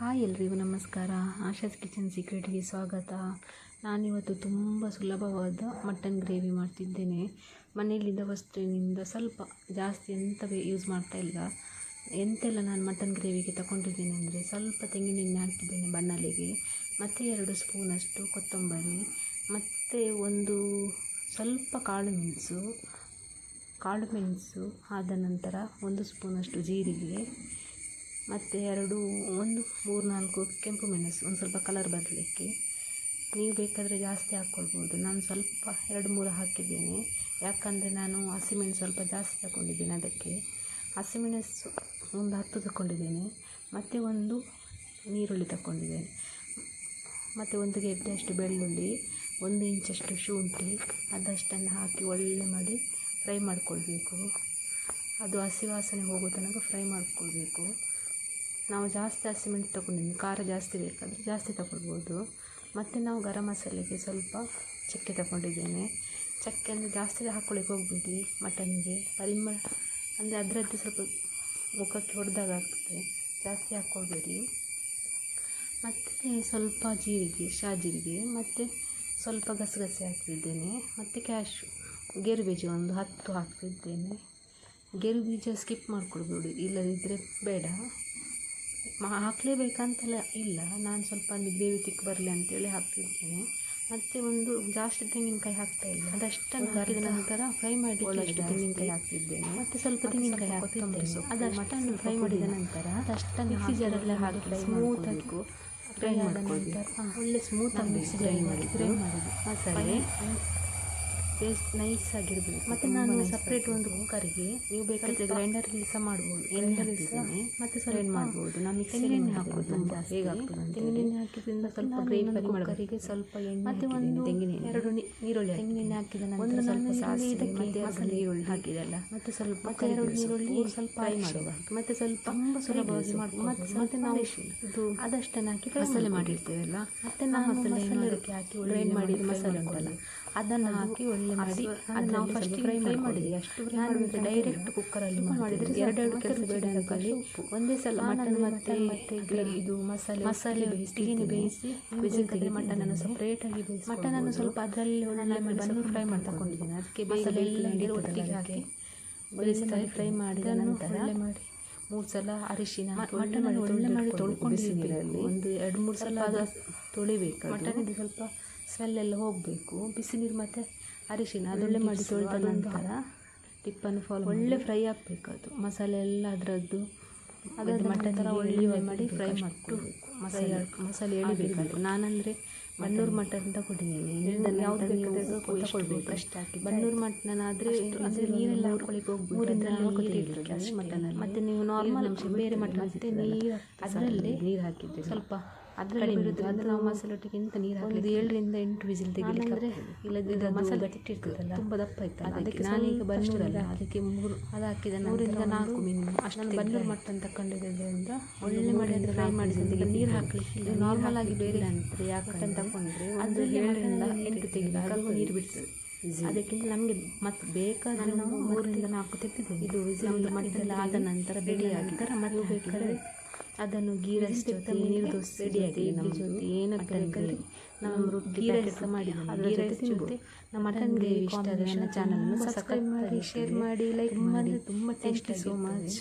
Hi ಎಲ್ರಿಗೂ ನಮಸ್ಕಾರ. Asha's kitchen ಸೀಕ್ರೆಟ್ಗೆ ಸ್ವಾಗತ. ನಾನಿವತ್ತು ತುಂಬ ಸುಲಭವಾದ ಮಟನ್ ಗ್ರೇವಿ ಮಾಡ್ತಿದ್ದೇನೆ. ಮನೆಯಲ್ಲಿದ್ದ ವಸ್ತುವಿನಿಂದ ಸ್ವಲ್ಪ ಜಾಸ್ತಿ ಎಂತ ಯೂಸ್ ಮಾಡ್ತಾ ಇಲ್ಲ. ಎಂತೆಲ್ಲ ನಾನು ಮಟನ್ ಗ್ರೇವಿಗೆ ತಗೊಂಡಿದ್ದೇನೆ ಅಂದರೆ ಸ್ವಲ್ಪ ತೆಂಗಿನೆಣ್ಣೆ ಹಾಕಿದ್ದೇನೆ ಬಣ್ಣಲೆಗೆ. ಮತ್ತು ಎರಡು ಸ್ಪೂನಷ್ಟು ಕೊತ್ತಂಬರಿ. ಮತ್ತು ಒಂದು ಸ್ವಲ್ಪ ಕಾಳು ಮೆಣಸು. ಕಾಳು ಮೆಣಸು ಆದ ನಂತರ ಒಂದು ಸ್ಪೂನಷ್ಟು ಜೀರಿಗೆ. ಮತ್ತು ಎರಡು, ಒಂದು, ಮೂರು, ನಾಲ್ಕು ಕೆಂಪು ಮೆಣಸು, ಒಂದು ಸ್ವಲ್ಪ ಕಲರ್ ಬರಲಿಕ್ಕೆ ನೀವು ಬೇಕಾದರೆ ಜಾಸ್ತಿ ಹಾಕ್ಕೊಳ್ಬೋದು. ನಾನು ಸ್ವಲ್ಪ ಎರಡು, ಮೂರು ಹಾಕಿದ್ದೇನೆ. ಯಾಕಂದರೆ ನಾನು ಹಸಿಮೆಣಸು ಸ್ವಲ್ಪ ಜಾಸ್ತಿ ತಗೊಂಡಿದ್ದೇನೆ ಅದಕ್ಕೆ. ಹಸಿಮೆಣಸು ಒಂದು ಹತ್ತು ತಗೊಂಡಿದ್ದೇನೆ ಮತ್ತು ಒಂದು ನೀರುಳ್ಳಿ ತಗೊಂಡಿದ್ದೇನೆ ಮತ್ತು ಒಂದು ಗೆಡ್ಡೆಯಷ್ಟು ಬೆಳ್ಳುಳ್ಳಿ, ಒಂದು ಇಂಚಷ್ಟು ಶುಂಠಿ, ಅದಷ್ಟನ್ನು ಹಾಕಿ ಒಳ್ಳೆ ಮಾಡಿ ಫ್ರೈ ಮಾಡಿಕೊಳ್ಬೇಕು. ಅದು ಹಸಿ ವಾಸನೆ ಹೋಗೋ ತನಕ ಫ್ರೈ ಮಾಡಿಕೊಳ್ಬೇಕು. ನಾವು ಜಾಸ್ತಿ ಸಿಮೆಂಟ್ ತಗೊಂಡಿದ್ದೀನಿ ಖಾರ ಜಾಸ್ತಿ ಬೇಕಾದರೆ ಜಾಸ್ತಿ ತಗೊಳ್ಬೋದು. ಮತ್ತು ನಾವು ಗರಂ ಮಸಾಲೆಗೆ ಸ್ವಲ್ಪ ಚಕ್ಕೆ ತಗೊಂಡಿದ್ದೇನೆ. ಚಕ್ಕೆ ಅಂದರೆ ಜಾಸ್ತಿ ಹಾಕ್ಕೊಳ್ಳಿಕ್ಕೆ ಹೋಗಬೇಡಿ, ಮಟನ್ಗೆ. ಪರಿಮಳ ಅಂದರೆ ಅದರದ್ದು ಸ್ವಲ್ಪ ಮುಖಕ್ಕೆ ಹೊಡೆದಾಗ ಆಗ್ತದೆ. ಜಾಸ್ತಿ ಹಾಕ್ಕೊಳ್ಬೇಡಿ ಮತ್ತು ಸ್ವಲ್ಪ ಜೀರಿಗೆ, ಶಾ ಜೀರಿಗೆ, ಮತ್ತು ಸ್ವಲ್ಪ ಗಸಗಸೆ ಹಾಕ್ತಿದ್ದೇನೆ. ಮತ್ತು ಕ್ಯಾಶು, ಗೇರು ಬೀಜ ಒಂದು ಹತ್ತು ಹಾಕ್ತಿದ್ದೇನೆ. ಗೇರು ಬೀಜ ಸ್ಕಿಪ್ ಮಾಡಿಕೊಡ್ಬೇಡಿ ಇಲ್ಲದಿದ್ದರೆ ಬೇಡ. ಹಾಕಲೇಬೇಕಂತೆಲ್ಲ ಇಲ್ಲ. ನಾನು ಸ್ವಲ್ಪ ಅಲ್ಲಿ ಗ್ರೇವಿ ತಿಕ್ ಬರಲಿ ಅಂತೇಳಿ ಹಾಕ್ತಿದ್ದೇನೆ ಮತ್ತು ಒಂದು ಜಾಸ್ತಿ ತೆಂಗಿನಕಾಯಿ ಹಾಕ್ತಾ ಇಲ್ಲ. ಅದಷ್ಟನ್ನು ಹಾಕಿದ ನಂತರ ಫ್ರೈ ಮಾಡಿ ಅಷ್ಟು ತೆಂಗಿನಕಾಯಿ ಹಾಕ್ತಿದ್ದೇನೆ ಮತ್ತು ಸ್ವಲ್ಪ ತೆಂಗಿನಕಾಯಿ ಹಾಕ್ತಿದ್ದೇನೆ ಅದಷ್ಟನ್ನು ಫ್ರೈ ಮಾಡಿದ ನಂತರ ಅದಷ್ಟನ್ನು ಮಿಕ್ಸಿ ಜಾರಲ್ಲೇ ಹಾಕಿ ಆಗಿ ಫ್ರೈ ಮಾಡಿದ ನಂತರ ಒಳ್ಳೆ ಸ್ಮೂತಾಗಿ ಮಿಕ್ಸಿ ಫ್ರೈ ಮಾಡಿ ಫ್ರೈ ಮಾಡಿದ್ದು. ಮಸಾಲೆ ಪೇಸ್ಟ್ ನೈಸ್ ಆಗಿರಬೇಕು. ಮತ್ತೆ ನಾನು ಸಪ್ರೇಟ್ ಒಂದು ಕುಕ್ಕರ್ಗೆ ನೀವು ಬೇಕಾದರೆ ಗ್ರೈಂಡರಲ್ಲಿ ಸಹ ಮಾಡ್ಬೋದು. ಗ್ರೈಂಡರಲ್ಲಿ ಸಹ. ಮತ್ತು ಸೈಡ್ ಮಾಡ್ಬೋದು. ನಾನು ಮಿಕ್ಸಿಯಲ್ಲಿ ಹಾಕೋದು ಜಾಸ್ತಿ. ಹೇಗೆ ಆಗ್ತದೆ ತೆಂಗಿನೆಣ್ಣೆ ಹಾಕಿದ್ರಿಂದ ಸ್ವಲ್ಪ ಗ್ರೇವಿ ಕುಕ್ಕರಿಗೆ ಸ್ವಲ್ಪ ಎಣ್ಣೆ ಮತ್ತು ಒಂದು ತೆಂಗಿನ ಎರಡು ನೀರುಳ್ಳಿ ತೆಂಗಿನೆಣ್ಣೆ ಹಾಕಿದ ನಂತರ ಸ್ವಲ್ಪ ಸಾಸಿವೆ ಇದಕ್ಕೆ ಮಸಾಲೆ ಈರುಳ್ಳಿ ಹಾಕಿದಲ್ಲ. ಮತ್ತೆ ಸ್ವಲ್ಪ ಎರಡು ನೀರುಳ್ಳಿ ಸ್ವಲ್ಪ ಫ್ರೈ ಮಾಡುವ ಮತ್ತೆ ಸ್ವಲ್ಪ ತುಂಬ ಸುಲಭವಾಗಿ ಮಾಡ್ಬೋದು. ಮತ್ತು ಮತ್ತೆ ನಾವು ಇದು ಅದಷ್ಟನ್ನು ಹಾಕಿ ಮಸಾಲೆ ಮಾಡಿರ್ತೇವಲ್ಲ. ಮತ್ತೆ ನಾವು ಮಸಾಲೆ ಅದಕ್ಕೆ ಹಾಕಿ ಗ್ರೈಂಡ್ ಮಾಡಿದ ಮಸಾಲೆ ಉಂಟಲ್ಲ. ಅದನ್ನು ಹಾಕಿ ಒಳ್ಳೆ ಮಾಡಿ ಅದನ್ನು ನಾವು ಫಸ್ಟ್ ಫ್ರೈ ಫ್ರೈ ಮಾಡಿದ್ವಿ. ಅಷ್ಟು ನಾನು ಡೈರೆಕ್ಟ್ ಕುಕ್ಕರಲ್ಲಿ ಮಾಡಿದರೆ ಎರಡೆರಡು ಕೆಲಸ ಬೇಡ ಅಂತೇಳಿ ಒಂದೇ ಸಲ ಮಟನ್ ಮತ್ತು ಮತ್ತೆ ಇದು ಮಸಾಲೆ ಮಸಾಲೆ ಬೇಯಿಸಿ ಬೇಯಿಸಿ ವಿಸಿಲ್ ತೆಗೆದು ಮಟನನ್ನು ಸಪ್ರೇಟಾಗಿ ಬೇಯಿಸಿ ಮಟನನ್ನು ಸ್ವಲ್ಪ ಅದರಲ್ಲಿ ಒಳ್ಳೆ ಬಂದು ಫ್ರೈ ಮಾಡ್ತಕೊಂಡಿದ್ದೀನಿ ಅದಕ್ಕೆ ಮಸಾಲೆ ಎಲ್ಲ ಒಟ್ಟಿಗೆ ಹಾಕಿ ಬೇಯಿಸ್ತಾರೆ ಫ್ರೈ ಮಾಡಿದ ನಂತರ ಒಳ್ಳೆ ಮಾಡಿ. ಮೂರು ಸಲ ಅರಿಶಿನ ಮಟನ್ ಒಳ್ಳೆ ಮಾಡಿ ತೊಳ್ಕೊಂಡಿದ್ದೀನಿ ಒಂದು ಎರಡು ಮೂರು ಸಲ ಅದು ತೊಳಿಬೇಕು ಮಟನಿಗೆ ಸ್ವಲ್ಪ ಸ್ಮೆಲ್ ಎಲ್ಲ ಹೋಗಬೇಕು ಬಿಸಿನೀರು ಮತ್ತು ಅರಿಶಿನ ಅದೊಳ್ಳೆ ಮಾಡಿ ತೊಳೆದ ನಂತರ ಟಿಪ್ಪನ್ನು ಫಾಲೋ ಒಳ್ಳೆ ಫ್ರೈ ಆಗಬೇಕು ಅದು. ಮಸಾಲೆ ಎಲ್ಲ ಅದರದ್ದು. ಅದಾದ ಮಟನ್ ಥರ ಒಳ್ಳೆ ಮಾಡಿ ಫ್ರೈ ಮಾಡ್ಕೊಳ್ಬೇಕು. ಮಸಾಲೆ ಮಸಾಲೆ ಎಳಿಬೇಕು ನಾನಂದರೆ ಬನ್ನೂರು ಮಟನ್ ತಗೊಂಡಿದ್ದೀನಿ ಯಾವ್ದು ತಗೊಳ್ಬೇಕು ಅಷ್ಟು ಹಾಕಿ ಬನ್ನೂರು ಮಟನ್ ಆದರೆ ಅಂದರೆ ನೀರೆಲ್ಲ ಹಾಕೊಳ್ಳಿಕ್ಕೆ ಹೋಗ್ಬೋದು. ಮೂರಿಂದ ನಾಲ್ಕು ಇರ್ತದೆ ಮಟನಲ್ಲಿ. ಮತ್ತು ನೀವು ನಾರ್ಮಲ್ ಅಂಶ ಬೇರೆ ಮಟನ್ ಮತ್ತೆ ನೀರು ಅದರಲ್ಲಿ ನೀರು ಹಾಕಿದ್ದೆ ಸ್ವಲ್ಪ ಅದರಲ್ಲಿ ಬಿಡುತ್ತೆ ಅಂದರೆ ನಾವು ಮಸಾಲೊಟ್ಟಿಗಿಂತ ನೀರು ಹಾಕಿ ಏಳರಿಂದ ಎಂಟು ವಿಸಿಲ್ ತೆಗಿಲಿಕ್ಕೆ ಇಲ್ಲದಿದ್ದರೆ ಮಸಾಲೆ ತಿಟ್ಟಿರ್ತದಲ್ಲ ತುಂಬ ದಪ್ಪ ಇತ್ತು ಅದಕ್ಕೆ ನಾನೀಗ ಅದಕ್ಕೆ ಮೂರು ಅದು ಹಾಕಿದ ಮೂರಿಂದ ನಾಲ್ಕು ಮಿನಿಮಮ್ ಅಷ್ಟು ಬಂದೂರು ಮಟ್ಟ ಅಂತ ಕಂಡಿದ್ದರಿಂದ ಒಳ್ಳೆ ಮಾಡಿ ಅಂದರೆ ಫ್ರೈ ಮಾಡಿದ ನೀರು ಹಾಕಲಿಕ್ಕೆ ನಾರ್ಮಲ್ ಆಗಿ ಬೇರೆ ಅಂತ ಯಾಕಂತ ತಗೊಂಡ್ರೆ ಅದು ಏಳರಿಂದ ಎಂಟು ನೀರು ಬಿಡ್ತದೆ. ಅದಕ್ಕಿಂತ ನಮಗೆ ಮತ್ತೆ ಬೇಕಾದರೆ ನಾವು ಮೂರರಿಂದ ನಾಲ್ಕು ತೆಗೆದಿದ್ದೇವೆ. ಇದು ಮಾಡಿದ್ರೆ ಆದ ನಂತರ ಬೆಳೆಯಾಗಿದ್ದರೆ ಮತ್ತೆ ಬೇಕಾದರೆ ಅದನ್ನು ಗೀ ರೈಸ್ ಜೊತೆ ನೀರು ದೋಸೆ ರೆಡಿಯಾಗಿ ಇಡ್ಲಿ ಜೊತೆ ಏನಕ್ಕೆ ನಾವು ರೊಟ್ಟಿ ರೈಸ್ ಮಾಡಿ ಗೀ ರೈಸ್ ಜೊತೆ ನಮ್ಮ ಮಟನ್ ಗ್ರೇವಿ ಇಷ್ಟ ಚಾನಲನ್ನು ಸಬ್ಸ್ಕ್ರೈಬ್ ಮಾಡಿ ಶೇರ್ ಮಾಡಿ ಲೈಕ್ ಮಾಡಿ. ತುಂಬ ಯು ಸೋ ಮಚ್